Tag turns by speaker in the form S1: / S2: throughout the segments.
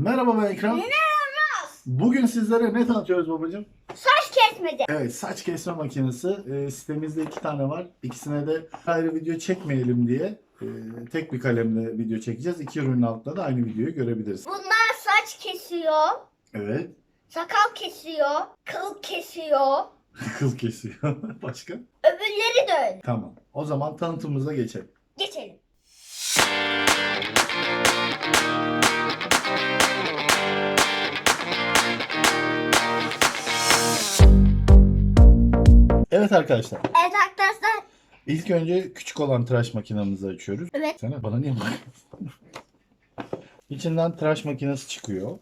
S1: Merhaba ben Ekrem. Bugün sizlere ne tanıtıyoruz babacığım?
S2: Saç kesmedi.
S1: Evet saç kesme makinesi. Ee, sitemizde iki tane var. İkisine de ayrı video çekmeyelim diye e, tek bir kalemle video çekeceğiz. İki ürünün altında da aynı videoyu görebiliriz.
S2: Bunlar saç kesiyor,
S1: Evet.
S2: sakal kesiyor, kıl kesiyor.
S1: Kıl kesiyor. Başka?
S2: Öbürleri de öyle.
S1: Tamam. O zaman tanıtımımıza. Geçelim. Evet arkadaşlar.
S2: Evet arkadaşlar.
S1: İlk önce küçük olan tıraş makinamızı açıyoruz.
S2: Evet.
S1: Sana bana niye bakıyorsun? İçinden tıraş makinesi çıkıyor.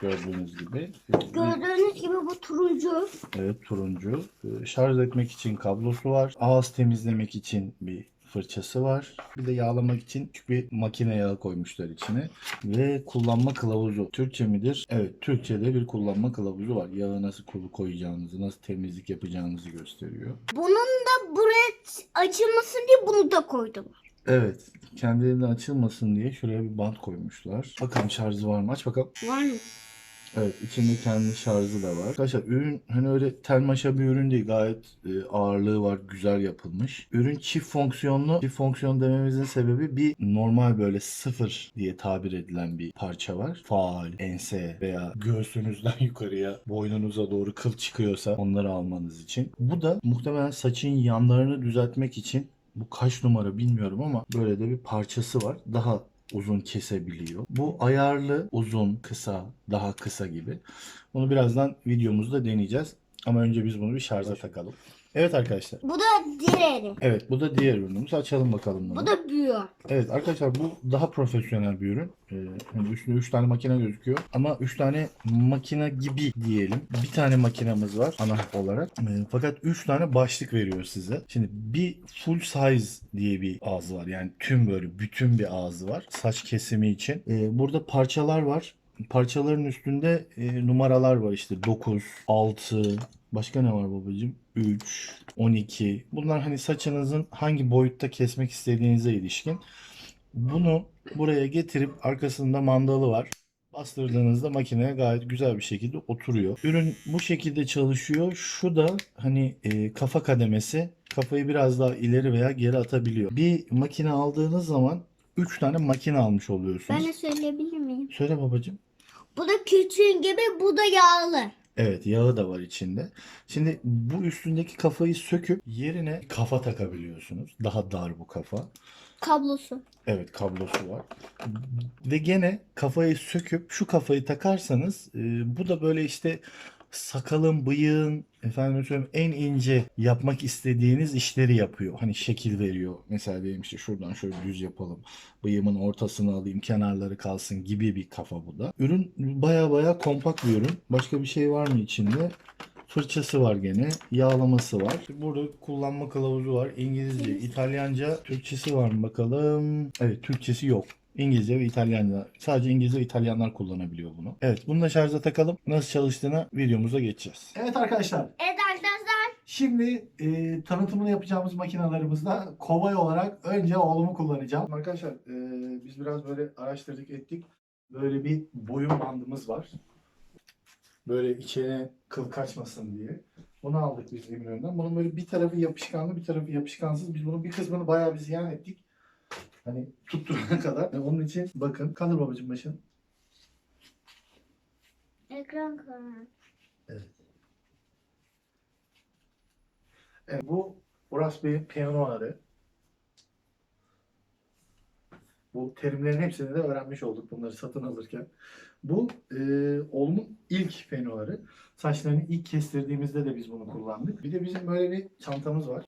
S1: Gördüğünüz gibi.
S2: Gördüğünüz gibi bu turuncu.
S1: Evet turuncu. Ee, Şarj etmek için kablosu var. Ağız temizlemek için bir fırçası var. Bir de yağlamak için küçük bir makine yağı koymuşlar içine. Ve kullanma kılavuzu. Türkçe midir? Evet Türkçe'de bir kullanma kılavuzu var. Yağı nasıl kulu koyacağınızı, nasıl temizlik yapacağınızı gösteriyor.
S2: Bunun da buraya açılmasın diye bunu da koydum.
S1: Evet kendiliğinden açılmasın diye şuraya bir bant koymuşlar. Bakalım şarjı var mı? Aç bakalım.
S2: Var mı?
S1: Evet içinde kendi şarjı da var. Arkadaşlar ürün hani öyle tel maşa bir ürün değil. Gayet e, ağırlığı var. Güzel yapılmış. Ürün çift fonksiyonlu. Çift fonksiyon dememizin sebebi bir normal böyle sıfır diye tabir edilen bir parça var. Faal, ense veya göğsünüzden yukarıya boynunuza doğru kıl çıkıyorsa onları almanız için. Bu da muhtemelen saçın yanlarını düzeltmek için bu kaç numara bilmiyorum ama böyle de bir parçası var. Daha uzun kesebiliyor. Bu ayarlı, uzun, kısa, daha kısa gibi. Bunu birazdan videomuzda deneyeceğiz. Ama önce biz bunu bir şarja takalım. Evet arkadaşlar.
S2: Bu da diğeri.
S1: Evet bu da diğer ürünümüz. Açalım bakalım bunu.
S2: Bu da büyüyor.
S1: Evet arkadaşlar bu daha profesyonel bir ürün. Ee, hani üstünde 3 tane makine gözüküyor. Ama 3 tane makine gibi diyelim. Bir tane makinemiz var ana olarak. Ee, fakat 3 tane başlık veriyor size. Şimdi bir full size diye bir ağzı var. Yani tüm böyle bütün bir ağzı var. Saç kesimi için. Ee, burada parçalar var. Parçaların üstünde e, numaralar var işte 9, 6, başka ne var babacığım? 3, 12. Bunlar hani saçınızın hangi boyutta kesmek istediğinize ilişkin. Bunu buraya getirip arkasında mandalı var. Bastırdığınızda makineye gayet güzel bir şekilde oturuyor. Ürün bu şekilde çalışıyor. Şu da hani e, kafa kademesi. Kafayı biraz daha ileri veya geri atabiliyor. Bir makine aldığınız zaman 3 tane makine almış oluyorsunuz.
S2: Ben de söyleyebilir miyim?
S1: Söyle babacığım.
S2: Bu da küçüğün gibi bu da yağlı.
S1: Evet yağı da var içinde. Şimdi bu üstündeki kafayı söküp yerine kafa takabiliyorsunuz. Daha dar bu kafa.
S2: Kablosu.
S1: Evet kablosu var. Ve gene kafayı söküp şu kafayı takarsanız e, bu da böyle işte sakalın, bıyığın, efendim söyleyeyim en ince yapmak istediğiniz işleri yapıyor. Hani şekil veriyor. Mesela diyelim işte şuradan şöyle düz yapalım. Bıyığımın ortasını alayım, kenarları kalsın gibi bir kafa bu da. Ürün baya baya kompakt bir ürün. Başka bir şey var mı içinde? Fırçası var gene. Yağlaması var. Burada kullanma kılavuzu var. İngilizce, İtalyanca, Türkçesi var mı bakalım? Evet, Türkçesi yok. İngilizce ve İtalyanca. Sadece İngilizce ve İtalyanlar kullanabiliyor bunu. Evet, bunu da şarja takalım. Nasıl çalıştığına videomuza geçeceğiz. Evet arkadaşlar.
S2: Evet arkadaşlar.
S1: Şimdi e, tanıtımını yapacağımız makinalarımızda kovay olarak önce oğlumu kullanacağım. Arkadaşlar e, biz biraz böyle araştırdık ettik. Böyle bir boyun bandımız var. Böyle içine kıl kaçmasın diye. Bunu aldık biz Eminönü'nden. Bunun böyle bir tarafı yapışkanlı bir tarafı yapışkansız. Biz bunun bir kısmını bayağı bir ziyan ettik. Hani tutturana kadar. E, onun için bakın. Kaldır babacığım başın.
S2: Ekran kararı.
S1: Evet, bu Uras Bey'in piyanoları. Bu terimlerin hepsini de öğrenmiş olduk bunları satın alırken. Bu e, oğlumun ilk penoları. Saçlarını ilk kestirdiğimizde de biz bunu kullandık. Bir de bizim böyle bir çantamız var.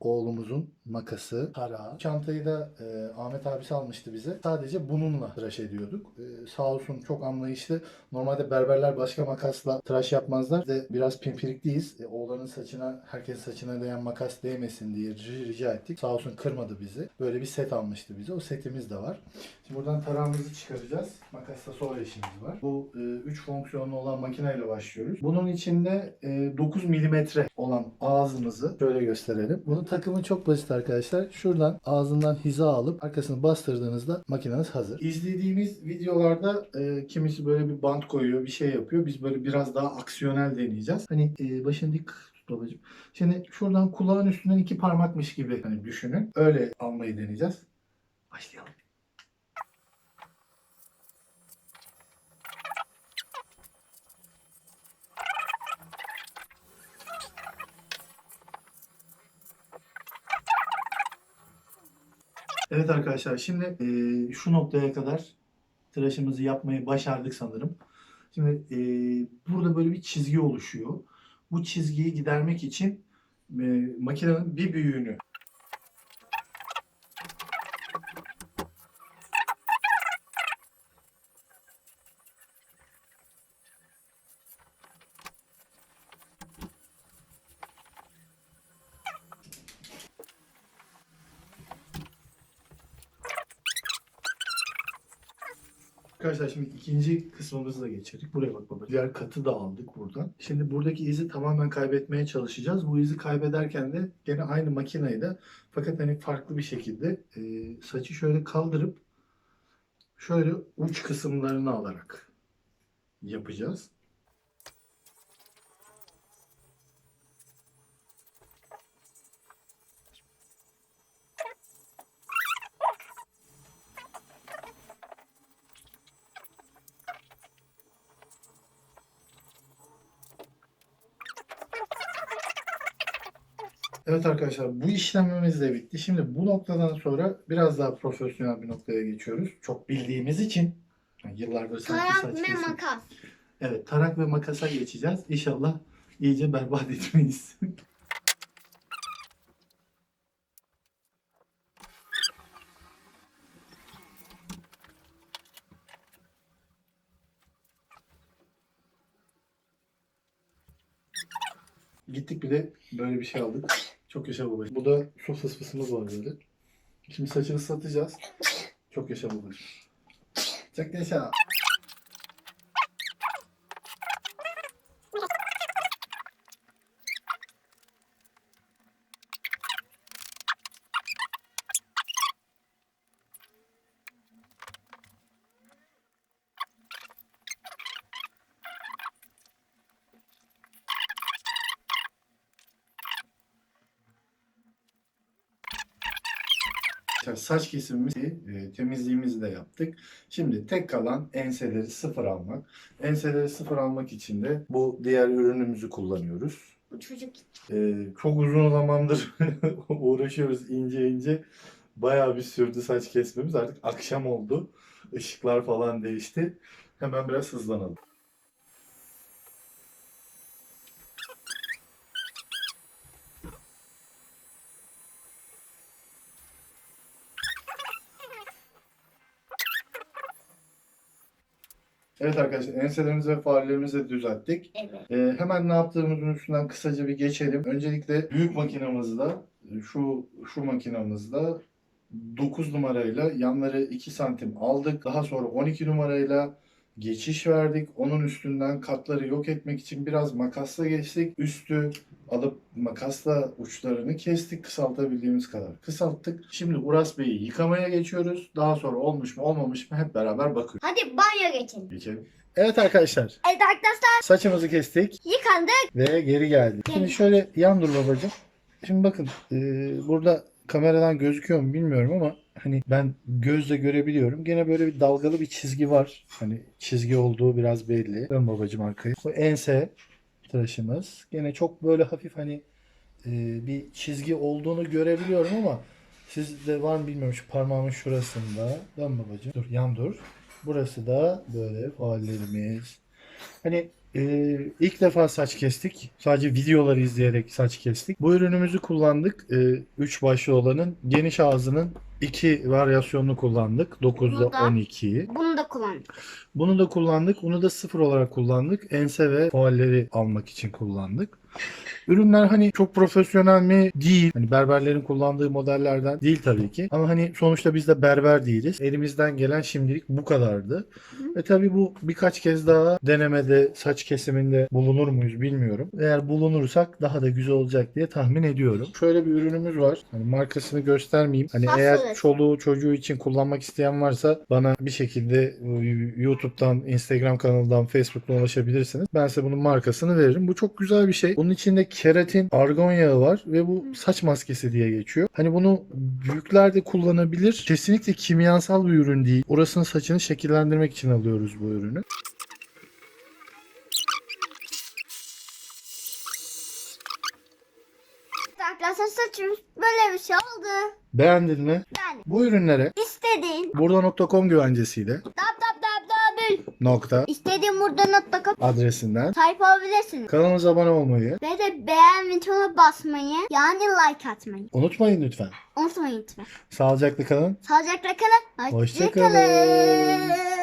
S1: Oğlumuzun makası, tarağı. Çantayı da e, Ahmet abisi almıştı bize. Sadece bununla tıraş ediyorduk. E, sağ olsun çok anlayışlı. Normalde berberler başka makasla tıraş yapmazlar. Biz de biraz pimpirikliyiz. E, oğlanın saçına, herkes saçına değen makas değmesin diye ri- rica ettik. Sağ olsun kırmadı bizi. Böyle bir set almıştı bize. O setimiz de var. Şimdi buradan tarağımızı çıkaracağız. Makasla sonra işimiz var. Bu 3 fonksiyonlu olan makineyle başlıyoruz. Bunun içinde e, 9 milimetre olan ağzımızı şöyle gösterelim. Bunun takımı çok basit arkadaşlar. Şuradan ağzından hiza alıp arkasını bastırdığınızda makineniz hazır. İzlediğimiz videolarda e, kimisi böyle bir bant koyuyor, bir şey yapıyor. Biz böyle biraz daha aksiyonel deneyeceğiz. Hani e, başını dik babacığım. Şimdi şuradan kulağın üstünden iki parmakmış gibi hani düşünün. Öyle almayı deneyeceğiz. Başlayalım. Evet arkadaşlar şimdi e, şu noktaya kadar tıraşımızı yapmayı başardık sanırım. Şimdi e, burada böyle bir çizgi oluşuyor. Bu çizgiyi gidermek için e, makinenin bir büyüğünü Arkadaşlar şimdi ikinci kısmımızı da geçirdik. Buraya bak baba. Diğer katı da aldık buradan. Şimdi buradaki izi tamamen kaybetmeye çalışacağız. Bu izi kaybederken de gene aynı makineyle fakat hani farklı bir şekilde e, saçı şöyle kaldırıp şöyle uç kısımlarını alarak yapacağız. Evet arkadaşlar bu işlemimiz de bitti. Şimdi bu noktadan sonra biraz daha profesyonel bir noktaya geçiyoruz. Çok bildiğimiz için yani yıllardır
S2: Tarak ve
S1: kesim-
S2: makas.
S1: Evet tarak ve makasa geçeceğiz. İnşallah iyice berbat etmeyiz. Gittik bir de böyle bir şey aldık. Çok yaşa babacığım. Bu da su fısfısımız var böyle. Şimdi saçı ıslatacağız. Çok yaşa babacığım. Çok yaşa. Saç kesimimizi, e, temizliğimizi de yaptık. Şimdi tek kalan enseleri sıfır almak. Enseleri sıfır almak için de bu diğer ürünümüzü kullanıyoruz.
S2: Bu çocuk
S1: E, çok uzun zamandır uğraşıyoruz ince ince. Bayağı bir sürdü saç kesmemiz. Artık akşam oldu. Işıklar falan değişti. Hemen biraz hızlanalım. Evet arkadaşlar enselerimizi ve farelerimizi de düzelttik.
S2: evet.
S1: Ee, hemen ne yaptığımızın üstünden kısaca bir geçelim. Öncelikle büyük makinamızda şu şu makinamızda 9 numarayla yanları 2 santim aldık. Daha sonra 12 numarayla geçiş verdik. Onun üstünden katları yok etmek için biraz makasla geçtik. Üstü alıp makasla uçlarını kestik. Kısaltabildiğimiz kadar kısalttık. Şimdi Uras Bey'i yıkamaya geçiyoruz. Daha sonra olmuş mu olmamış mı hep beraber bakıyoruz.
S2: Hadi banyo geçelim.
S1: Geçelim. Evet arkadaşlar
S2: Evet arkadaşlar
S1: saçımızı kestik.
S2: yıkandık.
S1: Ve geri geldi. Şimdi şöyle yan dur babacığım. Şimdi bakın e, burada kameradan gözüküyor mu bilmiyorum ama hani ben gözle görebiliyorum. Gene böyle bir dalgalı bir çizgi var. Hani çizgi olduğu biraz belli. Dön babacığım arkaya. Bu ense tıraşımız. Gene çok böyle hafif hani e, bir çizgi olduğunu görebiliyorum ama sizde var mı bilmiyorum şu parmağımın şurasında. Dön babacığım. Dur yan dur. Burası da böyle faallerimiz. Hani ee, ilk defa saç kestik. Sadece videoları izleyerek saç kestik. Bu ürünümüzü kullandık. 3 başlı olanın geniş ağzının iki varyasyonunu kullandık. 9'da
S2: Bunu da-
S1: 12'yi.
S2: Bunu da kullandık.
S1: Bunu da kullandık. Bunu da sıfır olarak kullandık. Ense ve fualleri almak için kullandık. Ürünler hani çok profesyonel mi? Değil. Hani berberlerin kullandığı modellerden değil tabii ki. Ama hani sonuçta biz de berber değiliz. Elimizden gelen şimdilik bu kadardı. Ve tabii bu birkaç kez daha denemede, saç kesiminde bulunur muyuz bilmiyorum. Eğer bulunursak daha da güzel olacak diye tahmin ediyorum. Şöyle bir ürünümüz var. Hani markasını göstermeyeyim. Hani
S2: Nasıl?
S1: eğer çoluğu çocuğu için kullanmak isteyen varsa bana bir şekilde e, YouTube'dan, Instagram kanalından, Facebook'tan ulaşabilirsiniz. Ben size bunun markasını veririm. Bu çok güzel bir şey. Bunun içinde keratin, argon yağı var ve bu saç maskesi diye geçiyor. Hani bunu büyükler de kullanabilir. Kesinlikle kimyasal bir ürün değil. Orasının saçını şekillendirmek için alıyoruz bu ürünü.
S2: Arkadaşlar saçımız böyle bir şey oldu.
S1: Beğendin mi?
S2: Yani
S1: Bu ürünlere
S2: istediğin
S1: burada.com güvencesiyle
S2: dap
S1: nokta
S2: istediğin burada nokta kap
S1: adresinden
S2: sahip olabilirsiniz.
S1: kanalımıza abone olmayı
S2: Ve de beğen butonuna basmayı yani like atmayı
S1: unutmayın lütfen.
S2: unutmayın lütfen.
S1: Sağlıcakla kalın.
S2: Sağlıcakla kalın. Hoşça kalın.